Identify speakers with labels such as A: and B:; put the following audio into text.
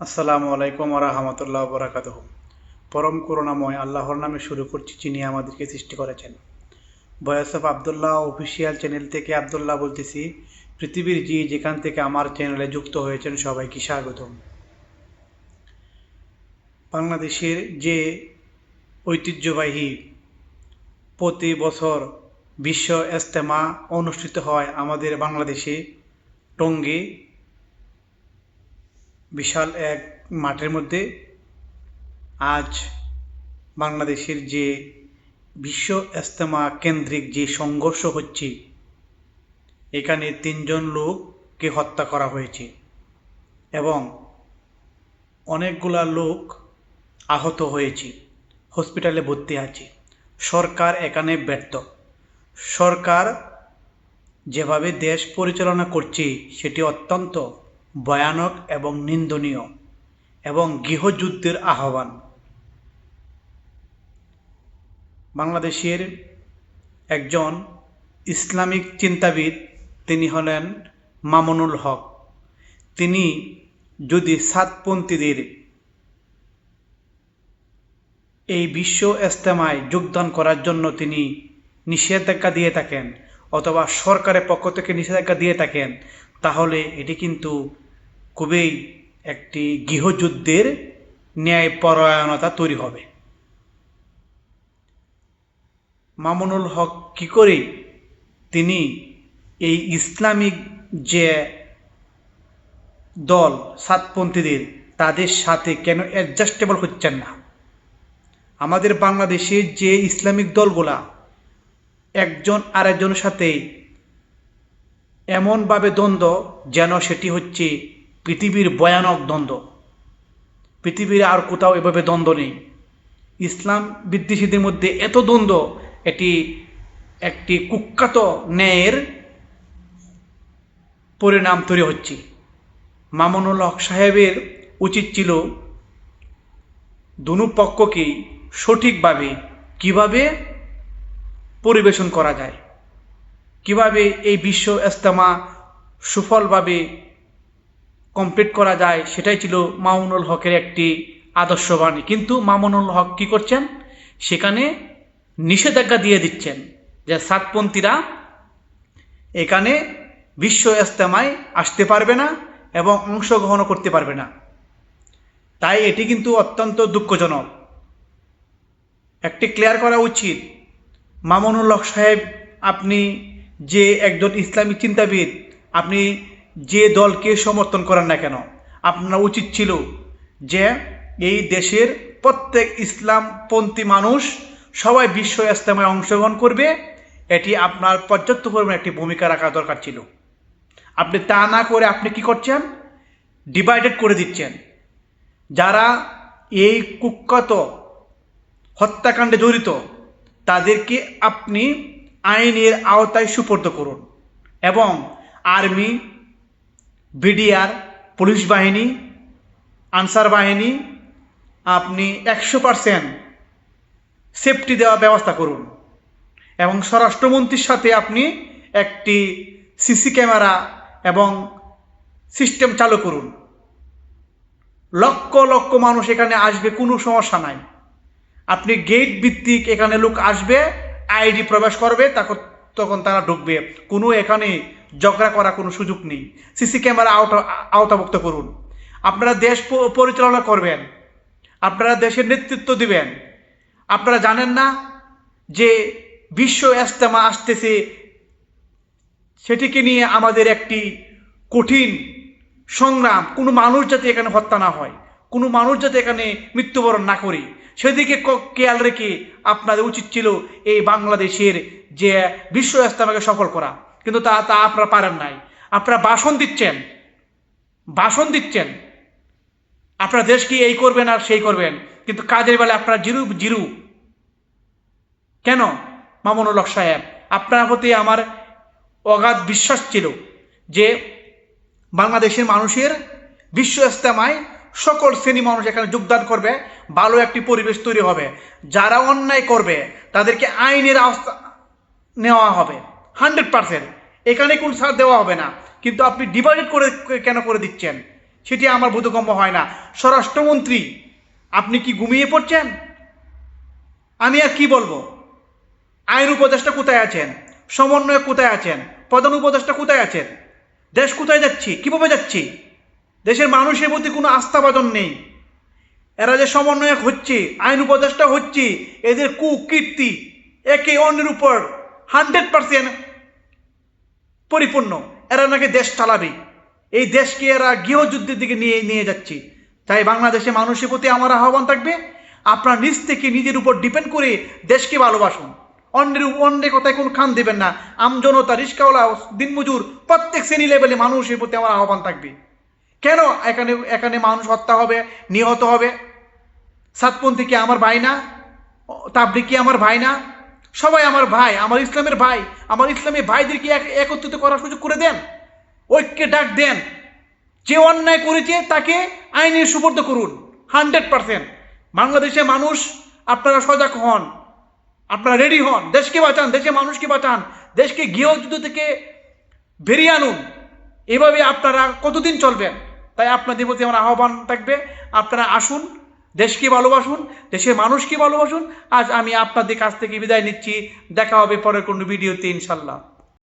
A: আসসালামু আলাইকুম রহমতুল্লাহ বরাকাত পরম করুণাময় আল্লাহর নামে শুরু করছি যিনি আমাদেরকে সৃষ্টি করেছেন। Voice of Abdullah official channel থেকে আবদুল্লাহ বলতেছি, পৃথিবীর যে যেখান থেকে আমার চ্যানেলে যুক্ত হয়েছেন সবাইকে স্বাগতম। বাংলাদেশের যে ঐতিহ্যবাহী প্রতি বছর বিশ্ব ইজতেমা অনুষ্ঠিত হয় আমাদের বাংলাদেশে, টঙ্গী বিশাল এক মাঠের মধ্যে আজ বাংলাদেশের যে বিশ্ব ইজতেমা কেন্দ্রিক যে সংঘর্ষ হচ্ছে, এখানে তিনজন লোককে হত্যা করা হয়েছে এবং অনেকগুলা লোক আহত হয়েছে, হসপিটালে ভর্তি আছে। সরকার এখানে ব্যর্থ। সরকার যেভাবে দেশ পরিচালনা করছে, সেটি অত্যন্ত ভয়ানক এবং নিন্দনীয় এবং গৃহযুদ্ধের আহ্বান। বাংলাদেশের একজন ইসলামিক চিন্তাবিদ, তিনি হলেন মামুনুল হক। তিনি যদি সাতপন্থীদের এই বিশ্ব ইজতেমায় যোগদান করার জন্য তিনি নিষেধাজ্ঞা দিয়ে থাকেন অথবা সরকারের পক্ষ থেকে নিষেধাজ্ঞা দিয়ে থাকেন, তাহলে এটি কিন্তু খুবই একটি গৃহযুদ্ধের ন্যায় পরায়ণতা তৈরি হবে। মামুনুল হক কি করে তিনি এই ইসলামিক যে দল, সাতপন্থীদের, তাদের সাথে কেন অ্যাডজাস্টেবল হচ্ছেন না? আমাদের বাংলাদেশের যে ইসলামিক দলগুলা একজন আরেকজনের সাথে এমনভাবে দ্বন্দ্ব যেন সেটি হচ্ছে পৃথিবীর ভয়ানক দ্বন্দ্ব। পৃথিবীর আর কোথাও এভাবে দ্বন্দ্ব নেই। ইসলাম বিদ্বেষীদের মধ্যে এত দ্বন্দ্ব, এটি একটি কুখ্যাত ন্যায়ের পরিণাম তৈরি হচ্ছে। মামুনুল হক সাহেবের উচিত ছিল দুনু সঠিকভাবে কীভাবে পরিবেশন করা যায়, কীভাবে এই বিশ্ব ইজতেমা সুফলভাবে কমপ্লিট করা যায়, সেটাই ছিল মামুনুল হকের একটি আদর্শবাণী। কিন্তু মামুনুল হক কী করছেন? সেখানে নিষেধাজ্ঞা দিয়ে দিচ্ছেন যে সাতপন্থীরা এখানে বিশ্ব ইজতেমায় আসতে পারবে না এবং অংশগ্রহণও করতে পারবে না। তাই এটি কিন্তু অত্যন্ত দুঃখজনক। একটি ক্লিয়ার করা উচিত, মামুনুল হক সাহেব, আপনি যে একজন ইসলামী চিন্তাবিদ, আপনি যে দলকে সমর্থন করেন না কেন? আপনার উচিত ছিল যে এই দেশের প্রত্যেক ইসলামপন্থী মানুষ সবাই বিশ্ব ইজতেমায় অংশগ্রহণ করবে। এটি আপনার পর্যাপ্ত পরিমাণে একটি ভূমিকা রাখা দরকার ছিল। আপনি তা না করে আপনি কি করছেন? ডিভাইডেড করে দিচ্ছেন। যারা এই কুখ্যাত হত্যাকাণ্ডে জড়িত, তাদেরকে আপনি আইনের আওতায় সুপর্দ করুন এবং আর্মি বিডিআর, পুলিশ বাহিনী, আনসার বাহিনী, আপনি একশো পারসেন্ট সেফটি দেওয়ার ব্যবস্থা করুন। এবং স্বরাষ্ট্রমন্ত্রীর সাথে আপনি একটি সিসি ক্যামেরা এবং সিস্টেম চালু করুন। লক্ষ লক্ষ মানুষ এখানে আসবে, কোনো সমস্যা নাই। আপনি গেট ভিত্তিক এখানে লোক আসবে আইডি প্রবেশ করবে তখন তখন তারা ঢুকবে। কোনো এখানে ঝগড়া করার কোনো সুযোগ নেই। সিসি ক্যামেরা আওতা, আওতাভুক্ত করুন। আপনারা দেশ পরিচালনা করবেন। আপনারা দেশের নেতৃত্ব দিবেন। আপনারা জানেন না যে বিশ্ব ইজতেমা আসতেছে। সেটিকে নিয়ে আমাদের একটি কঠিন সংগ্রাম। কোনো মানুষ যাতে এখানে হত্যা না হয়, কোনো মানুষ যাতে এখানে মৃত্যুবরণ না করে। সেদিকে খেয়াল রেখে আপনাদের উচিত ছিল এই বাংলাদেশের যে বিশ্ব ইজতেমাকে সফল করা। কিন্তু তা তা আপনারা পারেন নাই। আপনারা ভাষণ দিচ্ছেন। ভাষণ দিচ্ছেন। আপনারা দেশকে এই করবেন আর সেই করবেন। কিন্তু কাজের বেলায় আপনারা জিরু জিরু? কেন? মামুনুল সাহেব, আপনার প্রতি আমার অগাধ বিশ্বাস ছিল যে বাংলাদেশের মানুষের বিশ্ব ইজতেমায় সকল শ্রেণি মানুষ এখানে যোগদান করবে, ভালো একটি পরিবেশ তৈরি হবে। যারা অন্যায় করবে, তাদেরকে আইনের আওতা নেওয়া হবে। Hundred percent. এখানে কোনো ছাড় দেওয়া হবে না। কিন্তু আপনি ডিভাইডেড করে কেন করে দিচ্ছেন? সেটি আমার বোধগম্য হয় না। স্বরাষ্ট্রমন্ত্রী, আপনি কি ঘুমিয়ে পড়ছেন? আমি আর কি বলব? আইন উপদেষ্টা কোথায় আছেন? সমন্বয়ক কোথায় আছেন? প্রধান উপদেষ্টা কোথায় আছেন? দেশ কোথায় যাচ্ছি? কীভাবে যাচ্ছি? দেশের মানুষের প্রতি কোনো আস্থাবাদন নেই। এরা যে সমন্বয়ক হচ্ছে, আইন উপদেষ্টা হচ্ছে, এদের কুকীর্তি একে অন্যের উপর হান্ড্রেড পার্সেন্ট পরিপূর্ণ। এরা নাকি দেশ চালাবে। এই দেশকে এরা গৃহযুদ্ধের দিকে নিয়ে নিয়ে যাচ্ছে। তাই বাংলাদেশে মানুষের প্রতি আমার আহ্বান থাকবে, আপনার নিজ থেকে নিজের উপর ডিপেন্ড করে দেশকে ভালোবাসুন। অন্যের অন্যের কথায় কোনো খান দেবেন না। আমজনতা রিস্কাওয়ালা, দিনমজুর, প্রত্যেক শ্রেণি লেভেলে মানুষের প্রতি আমার আহ্বান থাকবে। কেন? এখানে এখানে মানুষ হত্যা হবে, নিহত হবে। সাতপন্থী কি আমার ভাই না? তাবলিক কি আমার ভাই না? সবাই আমার ভাই, আমার ইসলামের ভাই, আমার ইসলামের ভাইদেরকে এক- একত্রিত করার সুযোগ করে দেন? ঐক্যে ডাক দেন। যে অন্যায় করেছে তাকে আইনের সুপর্দ করুন, হান্ড্রেড পার্সেন্ট। বাংলাদেশে মানুষ, আপনারা সজাগ হন, আপনারা রেডি হন, দেশকে বাঁচান দেশে মানুষকে বাঁচান, দেশকে গৃহযুদ্ধ থেকে বেরিয়ে আনুন। এভাবে আপনারা কতদিন চলবেন? তাই আপনাদের প্রতি আমার আহ্বান থাকবে, আপনারা আসুন দেশকে ভালোবাসুন, দেশের মানুষকে ভালোবাসুন। আজ আমি আপনাদের কাছ থেকে বিদায় নিচ্ছি। দেখা হবে পরের কোনো ভিডিওতে, ইনশাল্লাহ।